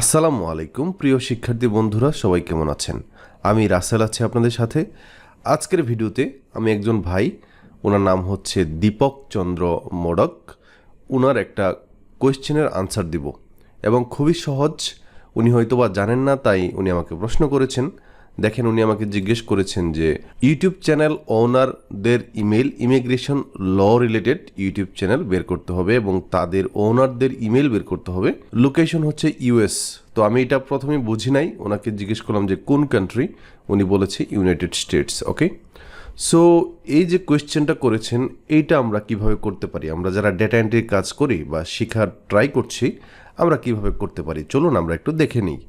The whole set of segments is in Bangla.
আসসালামু আলাইকুম, প্রিয় শিক্ষার্থী বন্ধুরা, সবাই কেমন আছেন? আমি রাসেল আছি আপনাদের সাথে। আজকের ভিডিওতে আমি একজন ভাই, ওনার নাম হচ্ছে দীপক চন্দ্র মোডক। ওনার একটা কোয়েশ্চেনের আনসার দিব এবং খুবই সহজ, উনি হয়তোবা জানেন না, তাই উনি আমাকে প্রশ্ন করেছেন। দেখেন উনি আমাকে জিজ্ঞেস করেছেন যে, YouTube channel ওনারদের email immigration law related YouTube channel বের করতে হবে এবং তাদের ওনারদের ইমেল বের করতে হবে। লোকেশন হচ্ছে ইউএস তো আমি এটা প্রথমে বুঝি নাই, ওনাকে জিজ্ঞেস করলাম যে, কোন কান্ট্রি উনি বলেছে ইউনাইটেড স্টেটস ওকে সো এই যে কোয়েশ্চেনটা করেছেন, এইটা আমরা কীভাবে করতে পারি? আমরা যারা ডেটা এন্ট্রির কাজ করি বা শেখার ট্রাই করছি, আমরা কীভাবে করতে পারি? চলুন আমরা একটু দেখে নিই।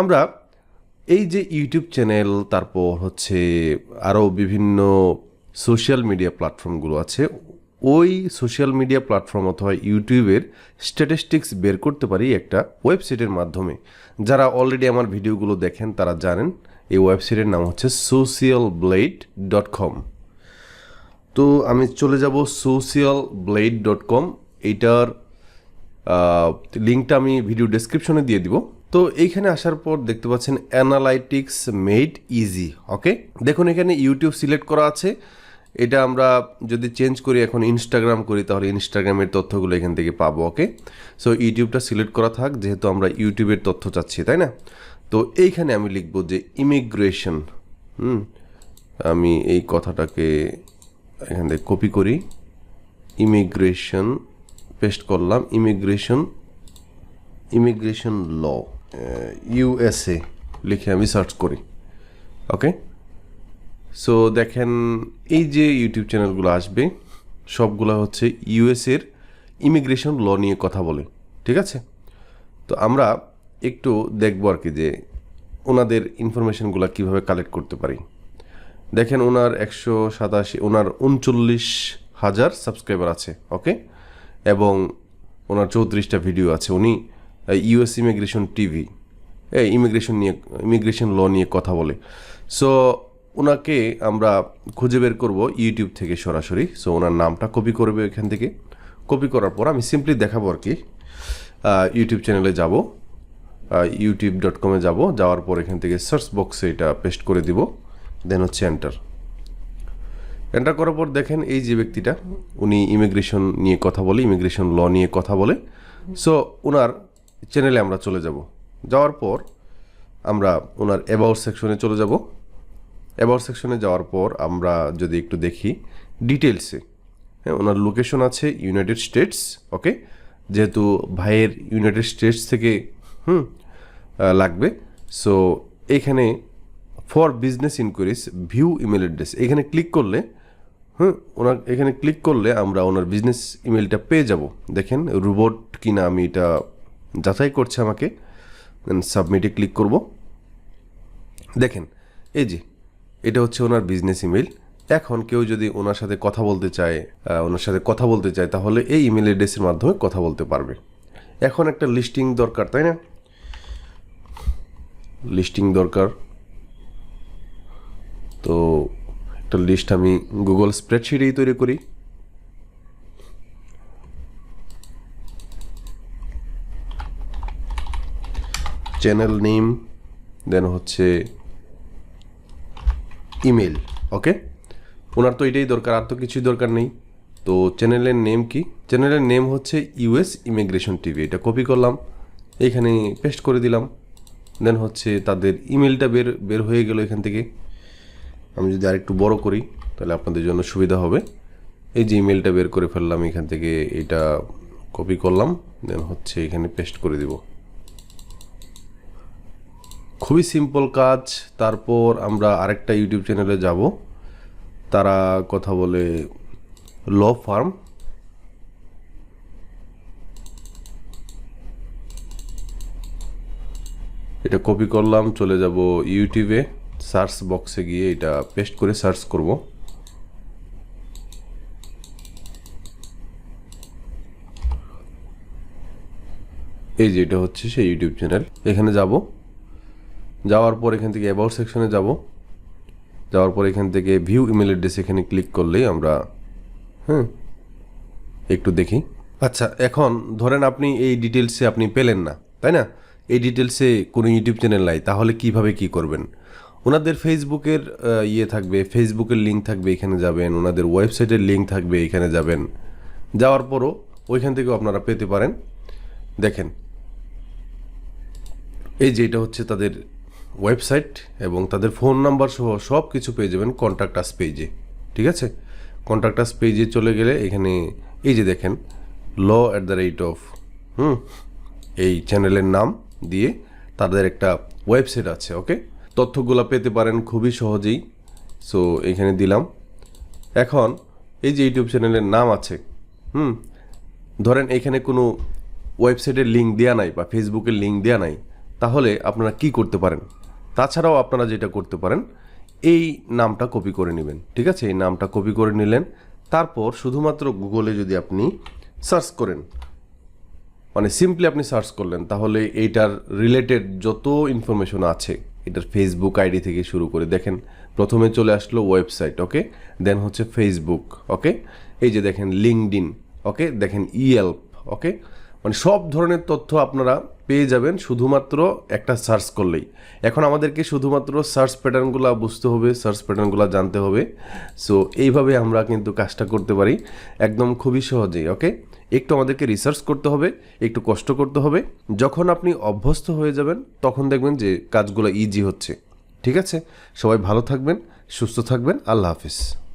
আমরা এই যে ইউটিউব চ্যানেল তারপর হচ্ছে আরও বিভিন্ন সোশ্যাল মিডিয়া প্ল্যাটফর্মগুলো আছে, ওই সোশ্যাল মিডিয়া প্ল্যাটফর্ম অথবা ইউটিউবের স্ট্যাটিস্টিক্স বের করতে পারি একটা ওয়েবসাইটের মাধ্যমে। যারা অলরেডি আমার ভিডিওগুলো দেখেন, তারা জানেন, এই ওয়েবসাইটের নাম হচ্ছে সোশিয়াল ব্লেড ডট কম তো আমি চলে যাব সোশিয়াল ব্লেড ডট কম এইটার লিঙ্কটা আমি ভিডিও ডেসক্রিপশনে দিয়ে দিব। তো এইখানে আসার পর দেখতে পাচ্ছেন অ্যানালাইটিক্স মেড ইজি ওকে দেখুন, এখানে ইউটিউব সিলেক্ট করা আছে। এটা আমরা যদি চেঞ্জ করি, এখন ইনস্টাগ্রাম করি, তাহলে ইনস্টাগ্রামের তথ্যগুলো এখান থেকে পাবো ওকে সো ইউটিউবটা সিলেক্ট করা থাক, যেহেতু আমরা ইউটিউবের তথ্য চাচ্ছি, তাই না? তো এইখানে আমি লিখব যে ইমিগ্রেশন হুম? আমি এই কথাটাকে এখান থেকে কপি করি। ইমিগ্রেশন পেস্ট করলাম, ইমিগ্রেশন ইমিগ্রেশন ল ইউএসএ লিখে আমি সার্চ করি, ওকে? সো দেখেন, এই যে ইউটিউব চ্যানেলগুলো আসবে, সবগুলো হচ্ছে ইউএসএর ইমিগ্রেশন ল নিয়ে কথা বলে, ঠিক আছে? তো আমরা একটু দেখব আর কি যে ওনাদের ইনফরমেশনগুলো কীভাবে কালেক্ট করতে পারি। দেখেন, ওনার একশো সাতাশি, ওনার উনচল্লিশ হাজার সাবস্ক্রাইবার আছে, ওকে? এবং ওনার চৌত্রিশটা ভিডিও আছে। উনি ইউএস ইমিগ্রেশন টিভি এই ইমিগ্রেশন নিয়ে ইমিগ্রেশন ল নিয়ে কথা বলে। সো ওনাকে আমরা খুঁজে বের করব ইউটিউব থেকে সরাসরি। সো ওনার নামটা কপি করবে এখান থেকে। কপি করার পর আমি সিম্পলি দেখাবো আর কি। ইউটিউব চ্যানেলে যাব। ইউটিউব ডট কমে যাব। যাওয়ার পর এখান থেকে সার্চ বক্সে এটা পেস্ট করে দিব। দেন হচ্ছে এন্টার এন্টার করার পর দেখেন এই যে ব্যক্তিটা, উনি ইমিগ্রেশন নিয়ে কথা বলে ইমিগ্রেশন ল নিয়ে কথা বলে। সো ওনার চ্যানেলে আমরা চলে যাব। যাওয়ার পর আমরা ওনার অ্যাবাউট সেকশনে চলে যাব। অ্যাবাউট সেকশনে যাওয়ার পর আমরা যদি একটু দেখি ডিটেলসে হ্যাঁ ওনার লোকেশন আছে ইউনাইটেড স্টেটস ওকে যেহেতু ভাইয়ের ইউনাইটেড স্টেটস থেকে, হুম লাগবে। সো এখানে for business inquiries view email address এখানে ক্লিক করলে হুম, ওনার এখানে ক্লিক করলে আমরা ওনার বিজনেস ইমেলটা পেয়ে যাব। দেখেন রোবট কিনা আমি এটা যাচাই করছে আমাকে। সাবমিটে ক্লিক করব। দেখেন, এই যে, এটা হচ্ছে ওনার বিজনেস ইমেল এখন কেউ যদি ওনার সাথে কথা বলতে চায় ওনার সাথে কথা বলতে চায়, তাহলে এই ইমেল অ্যাড্রেসের মাধ্যমে কথা বলতে পারবে। এখন একটা লিস্টিং দরকার, তাই না? লিস্টিং দরকার। তো একটা লিস্ট আমি গুগল স্প্রেডশিটেই তৈরি করি। চ্যানেল নেম দেন হচ্ছে ইমেল ওকে ওনার তো এটাই দরকার, আর তো কিছুই দরকার নেই। তো চ্যানেলের নেম কি? চ্যানেলের নেম হচ্ছে ইউএস ইমিগ্রেশন টিভি এটা কপি করলাম এখানে পেস্ট করে দিলাম। দেন হচ্ছে তাদের ইমেলটা বের বের হয়ে গেল এখান থেকে। আমি যদি আরেকটু বড় করি, তাহলে আপনাদের জন্য সুবিধা হবে। এই যে ইমেলটা বের করে ফেললাম, এখান থেকে এটা কপি করলাম দেন হচ্ছে এখানে পেস্ট করে দিব। খুবই সিম্পল কাজ। তারপর আমরা আরেকটা ইউটিউব চ্যানেলে যাব। তারা কথা বলে ল ফার্ম। এটা কপি করলাম, চলে যাব ইউটিউবে সার্চ বক্সে গিয়ে এটা পেস্ট করে সার্চ করব। এই যে এটা হচ্ছে সেই ইউটিউব চ্যানেল। এখানে যাব। যাওয়ার পর এখান থেকে অ্যাবাউট সেকশনে যাব। যাওয়ার পর এখান থেকে ভিউ ইমেল অ্যাড্রেস এখানে ক্লিক করলেই আমরা হ্যাঁ একটু দেখি। আচ্ছা এখন ধরেন আপনি এই ডিটেলসে আপনি পেলেন না, তাই না? এই ডিটেলসে কোনো ইউটিউব চ্যানেল নাই, তাহলে কীভাবে কি করবেন? ওনাদের ফেসবুকের ইয়ে থাকবে, ফেসবুকের লিঙ্ক থাকবে, এখানে যাবেন। ওনাদের ওয়েবসাইটের লিঙ্ক থাকবে, এখানে যাবেন। যাওয়ার পরও ওইখান থেকেও আপনারা পেতে পারেন। দেখেন, এই যে এটা হচ্ছে তাদের ওয়েবসাইট এবং তাদের ফোন নাম্বার সহ সব কিছু পেয়ে যাবেন কন্ট্যাক্ট আস পেজে ঠিক আছে? কন্ট্যাক্ট আস পেজে চলে গেলে এখানে, এই যে দেখেন law at the rate of hmm, এই চ্যানেলের নাম দিয়ে তাদের একটা ওয়েবসাইট আছে ওকে তথ্যগুলো পেতে পারেন খুবই সহজেই। সো এখানে দিলাম। এখন এই যে ইউটিউব চ্যানেলের নাম আছে, হুম, ধরেন এখানে কোনো ওয়েবসাইটের লিঙ্ক দেওয়া নাই বা ফেসবুকের লিঙ্ক দেওয়া নাই, তাহলে আপনারা কি করতে পারেন? তাছাড়াও আপনারা যেটা করতে পারেন, এই নামটা কপি করে নেবেন, ঠিক আছে? এই নামটা কপি করে নিলেন। তারপর শুধুমাত্র গুগলে যদি আপনি সার্চ করেন মানে সিম্পলি আপনি সার্চ করলেন, তাহলে এইটার রিলেটেড যত ইনফরমেশন আছে এটার ফেসবুক আইডি থেকে শুরু করে, দেখেন প্রথমে চলে আসলো ওয়েবসাইট ওকে দেন হচ্ছে ফেসবুক ওকে এই যে দেখেন লিঙ্কডিন ওকে দেখেন ইয়েল্প ওকে মানে সব ধরনের তথ্য আপনারা পেয়ে যাবেন শুধুমাত্র একটা সার্চ করলেই। এখন আমাদেরকে শুধুমাত্র সার্চ প্যাটার্নগুলো বুঝতে হবে, সার্চ প্যাটার্নগুলো জানতে হবে। সো এইভাবে আমরা কিন্তু কাজটা করতে পারি। একদম খুবই সহজেই, ওকে? একটু আমাদেরকে রিসার্চ করতে হবে, একটু কষ্ট করতে হবে। যখন আপনি অভ্যস্ত হয়ে যাবেন, তখন দেখবেন যে কাজগুলো ইজি হচ্ছে। ঠিক আছে? সবাই ভালো থাকবেন, সুস্থ থাকবেন। আল্লাহ হাফিজ।